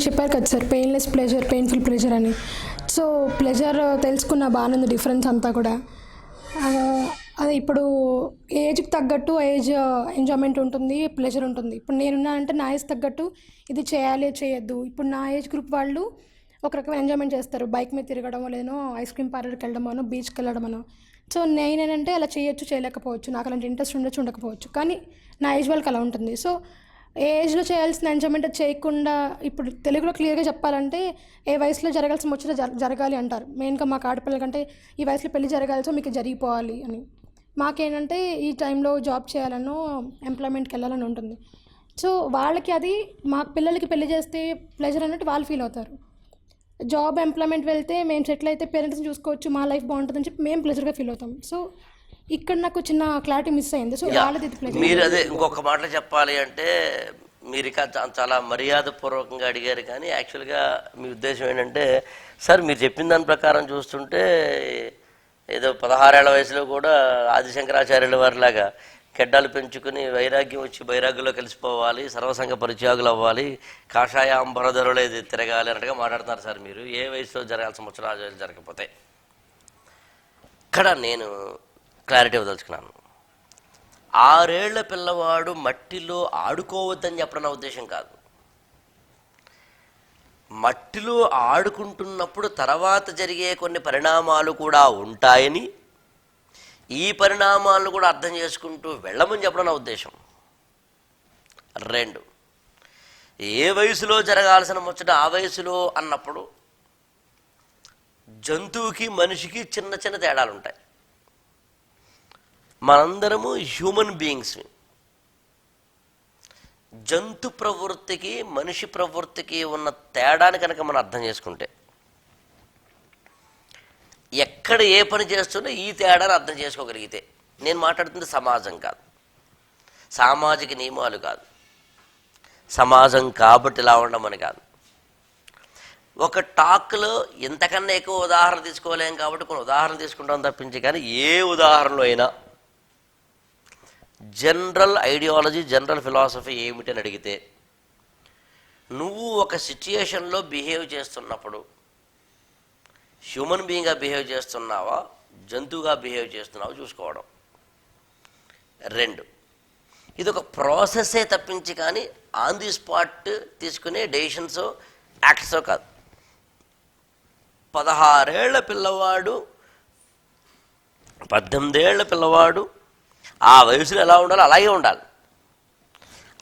మీరు చెప్పారు కదా sir. Painless pleasure painful pleasure అని. సో ప్లెజర్ తెలుసుకున్న బాగానే ఉంది డిఫరెన్స్ అంతా కూడా. అదే ఇప్పుడు ఏజ్కి తగ్గట్టు ఏజ్ ఎంజాయ్మెంట్ ఉంటుంది ప్లెజర్ ఉంటుంది. ఇప్పుడు నేనున్నానంటే నా ఏజ్ తగ్గట్టు ఇది చేయాలి చేయొద్దు. ఇప్పుడు నా ఏజ్ గ్రూప్ వాళ్ళు ఒక రకమైన ఎంజాయ్మెంట్ చేస్తారు. బైక్ మీద తిరగడం లేనో ఐస్ క్రీమ్ పార్లర్కి వెళ్ళడమనో బీచ్కి వెళ్ళడమనో. సో నేనేనంటే అలా చేయొచ్చు చేయలేకపోవచ్చు. నాకు అలాంటి ఇంట్రెస్ట్ ఉండొచ్చు ఉండకపోవచ్చు. కానీ నా ఏజ్ వాళ్ళకి అలా ఉంటుంది. సో ఏ ఏజ్లో చేయాల్సిన ఎంజాయ్మెంట్ చేయకుండా ఇప్పుడు తెలుగులో క్లియర్గా చెప్పాలంటే ఏ వయసులో జరగాల్సిన ముచ్చట జర జరగాలి అంటారు. మెయిన్గా మాకు ఆడపిల్లల కంటే ఈ వయసులో పెళ్ళి జరగాలి సో మీకు జరిగిపోవాలి అని. మాకేంటంటే ఈ టైంలో జాబ్ చేయాలనో ఎంప్లాయ్మెంట్కి వెళ్ళాలని ఉంటుంది. సో వాళ్ళకి అది మా పిల్లలకి పెళ్ళి చేస్తే ప్లెజర్ అన్నట్టు వాళ్ళు ఫీల్ అవుతారు. జాబ్ ఎంప్లాయ్మెంట్ వెళ్తే మేము సెటిల్ అయితే పేరెంట్స్ని చూసుకోవచ్చు మా లైఫ్ బాగుంటుందని చెప్పి మేము ప్లెజర్గా ఫీల్ అవుతాం. సో ఇక్కడ నాకు చిన్న క్లారిటీ మిస్ అయింది. సో వాళ్ళది మీరు అదే ఇంకొక మాటలో చెప్పాలి అంటే మీరు చాలా మర్యాదపూర్వకంగా అడిగారు కానీ యాక్చువల్గా మీ ఉద్దేశం ఏంటంటే సార్ మీరు చెప్పిన దాని ప్రకారం చూస్తుంటే ఏదో పదహారేళ్ళ వయసులో కూడా ఆదిశంకరాచార్యుల వారిలాగా గెడ్డాలు పెంచుకుని వైరాగ్యం వచ్చి వైరాగ్యంలో కలిసిపోవాలి సర్వసంగ పరిత్యాగులు అవ్వాలి కాషాయ అంబరధరులు ఇది తిరగాలి అన్నట్టుగా మాట్లాడుతున్నారు సార్ మీరు. ఏ వయసులో జరగాల్సిన ముచ్చట జరగకపోతే. ఇక్కడ నేను క్లారిటీ ఇవ్వదలుచుకున్నాను. ఆరేళ్ళ పిల్లవాడు మట్టిలో ఆడుకోవద్దని చెప్పడం నా ఉద్దేశం కాదు. మట్టిలో ఆడుకుంటున్నప్పుడు తర్వాత జరిగే కొన్ని పరిణామాలు కూడా ఉంటాయని ఈ పరిణామాలను కూడా అర్థం చేసుకుంటూ వెళ్ళమని చెప్పడం నా ఉద్దేశం. రెండు ఏ వయసులో జరగాల్సిన ముచ్చట ఆ వయసులో అన్నప్పుడు జంతువుకి మనిషికి చిన్న చిన్న తేడాలు ఉంటాయి మనందరము హ్యూమన్ బీయింగ్స్ జంతు ప్రవృత్తికి మనిషి ప్రవృత్తికి ఉన్న తేడాని కనుక మనం అర్థం చేసుకుంటే ఎక్కడ ఏ పని చేస్తున్నా ఈ తేడాను అర్థం చేసుకోగలిగితే నేను మాట్లాడుతుంది సమాజం కాదు. సామాజిక నియమాలు కాదు. సమాజం కాబట్టి ఇలా ఉండమని కాదు. ఒక టాక్లో ఇంతకన్నా ఎక్కువ ఉదాహరణ తీసుకోలేం కాబట్టి కొన్ని ఉదాహరణ తీసుకుంటాం తప్పించి కానీ ఏ ఉదాహరణలో అయినా జనరల్ ఐడియాలజీ జనరల్ ఫిలాసఫీ ఏమిటి అని అడిగితే నువ్వు ఒక సిచ్యుయేషన్లో బిహేవ్ చేస్తున్నప్పుడు హ్యూమన్ బీయింగ్గా బిహేవ్ చేస్తున్నావా జంతువుగా బిహేవ్ చేస్తున్నావా చూసుకోవడం. రెండు. ఇది ఒక ప్రాసెస్సే తప్పించి కానీ ఆన్ ది స్పాట్ తీసుకునే డెసిషన్స్ యాక్ట్స్ కాదు. పదహారేళ్ళ పిల్లవాడు పద్దెనిమిదేళ్ళ పిల్లవాడు ఆ వయసులో ఎలా ఉండాలో అలాగే ఉండాలి.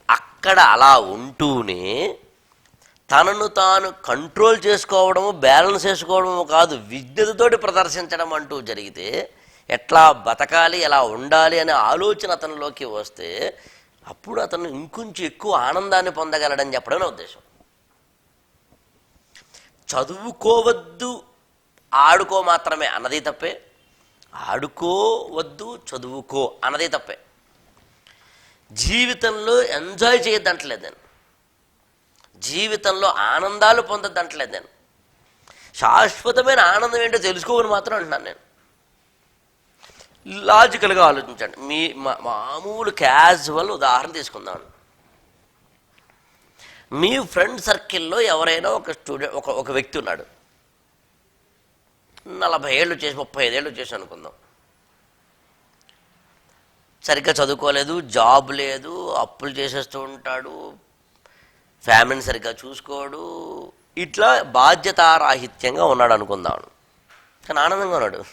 అక్కడ అలా ఉంటూనే తనను తాను కంట్రోల్ చేసుకోవడము బ్యాలెన్స్ చేసుకోవడము కాదు విజ్ఞతతోటి ప్రదర్శించడం అంటూ జరిగితే ఎట్లా బతకాలి ఎలా ఉండాలి అనే ఆలోచన అతనిలోకి వస్తే అప్పుడు అతను ఇంకొంచెం ఎక్కువ ఆనందాన్ని పొందగలడని చెప్పడం నా ఉద్దేశం. చదువుకోవద్దు ఆడుకో మాత్రమే అన్నది తప్పే. ఆడుకోవద్దు చదువుకో అన్నదే తప్పే. జీవితంలో ఎంజాయ్ చేయొద్దంటలేదు నేను. జీవితంలో ఆనందాలు పొందొద్దంటలేదు నేను. శాశ్వతమైన ఆనందం ఏంటో తెలుసుకోమని మాత్రం అంటున్నాను నేను. లాజికల్గా ఆలోచించండి. మీ మా- మామూలు క్యాజువల్ ఉదాహరణ తీసుకుందాం. మీ ఫ్రెండ్ సర్కిల్లో ఎవరైనా ఒక స్టూడెంట్ ఒక ఒక వ్యక్తి ఉన్నాడు. నలభై ఏళ్ళు చేసి ముప్పై ఐదేళ్ళు చేసి అనుకుందాం. సరిగ్గా చదువుకోలేదు జాబ్ లేదు అప్పులు చేసేస్తూ ఉంటాడు ఫ్యామిలీని సరిగ్గా చూసుకోడు ఇట్లా బాధ్యతారాహిత్యంగా ఉన్నాడు అనుకుందాం కానీ ఆనందంగా ఉన్నాడు.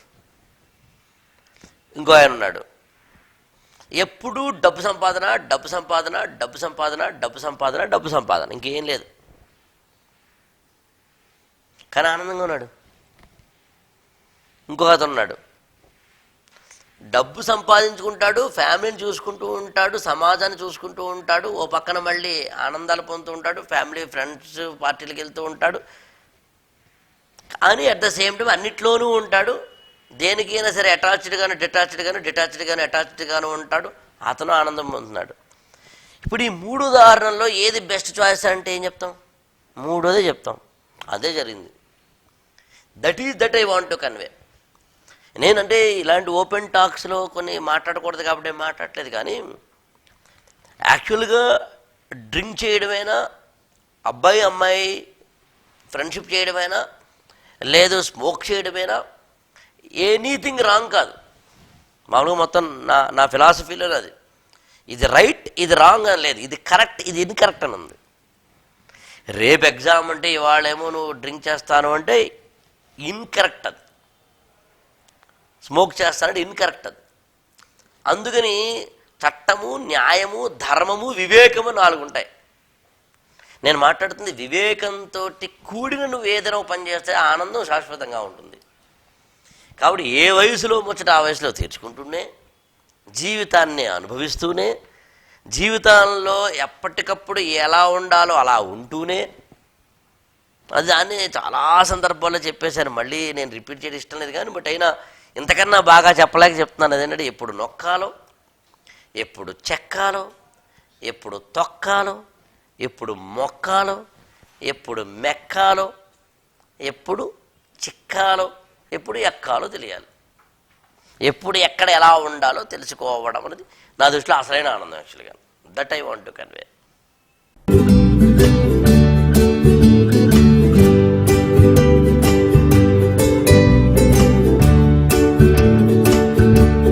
ఇంకో ఆయన ఉన్నాడు. ఎప్పుడూ డబ్బు సంపాదన డబ్బు సంపాదన డబ్బు సంపాదన డబ్బు సంపాదన డబ్బు సంపాదన. ఇంకేం లేదు. కానీ ఆనందంగా ఉన్నాడు. ఇంకో అతను ఉన్నాడు. డబ్బు సంపాదించుకుంటాడు ఫ్యామిలీని చూసుకుంటూ ఉంటాడు సమాజాన్ని చూసుకుంటూ ఉంటాడు ఓ పక్కన మళ్ళీ ఆనందాలు పొందుతూ ఉంటాడు ఫ్యామిలీ ఫ్రెండ్స్ పార్టీలకు వెళ్తూ ఉంటాడు. కానీ అట్ ద సేమ్ టైం అన్నిట్లోనూ ఉంటాడు. దేనికైనా సరే అటాచ్డ్ గాను డిటాచ్డ్ గాను డిటాచ్డ్ గాను అటాచ్డ్ గాను ఉంటాడు. అతను ఆనందం పొందుతున్నాడు. ఇప్పుడు ఈ మూడు ఉదాహరణల్లో ఏది బెస్ట్ చాయిస్ అంటే ఏం చెప్తాం? మూడోదే చెప్తాం. అదే జరిగింది. That is that I want to convey. నేనంటే ఇలాంటి ఓపెన్ టాక్స్లో కొన్ని మాట్లాడకూడదు కాబట్టి మాట్లాడలేదు కానీ యాక్చువల్గా డ్రింక్ చేయడమైనా అబ్బాయి అమ్మాయి ఫ్రెండ్షిప్ చేయడమైనా లేదు స్మోక్ చేయడమైనా ఎనీథింగ్ రాంగ్ కాదు. మామూలుగా మొత్తం నా నా ఫిలాసఫీలో అది. ఇది రైట్ ఇది రాంగ్ అని లేదు. ఇది కరెక్ట్ ఇది ఇన్కరెక్ట్ అని ఉంది. రేపు ఎగ్జామ్ అంటే ఇవాళేమో నువ్వు డ్రింక్ చేస్తాను అంటే ఇన్కరెక్ట్ అది. స్మోక్ చేస్తానంటే ఇన్కరెక్ట్ అది. అందుకని చట్టము న్యాయము ధర్మము వివేకము నాలుగు ఉంటాయి. నేను మాట్లాడుతుంది వివేకంతో కూడిన నువ్వు ఏదైనా పని చేస్తే ఆనందం శాశ్వతంగా ఉంటుంది. కాబట్టి ఏ వయసులో ముచ్చట ఆ వయసులో తీర్చుకుంటూనే జీవితాన్ని అనుభవిస్తూనే జీవితంలో ఎప్పటికప్పుడు ఎలా ఉండాలో అలా ఉంటూనే అది దాన్ని చాలా సందర్భాల్లో చెప్పేశాను. మళ్ళీ నేను రిపీట్ చేయడం ఇష్టం లేదు కానీ బట్ అయినా ఇంతకన్నా బాగా చెప్పలేక చెప్తున్నాను అదేంటంటే ఎప్పుడు నొక్కాలో ఎప్పుడు చెక్కాలో ఎప్పుడు తొక్కాలో ఎప్పుడు మొక్కాలో ఎప్పుడు మెక్కాలో ఎప్పుడు చిక్కాలో ఎప్పుడు ఎక్కాలో తెలియాలి. ఎప్పుడు ఎక్కడ ఎలా ఉండాలో తెలుసుకోవడం అనేది నా దృష్టిలో అసలైన ఆనందం యాక్చువల్గా. That I want to convey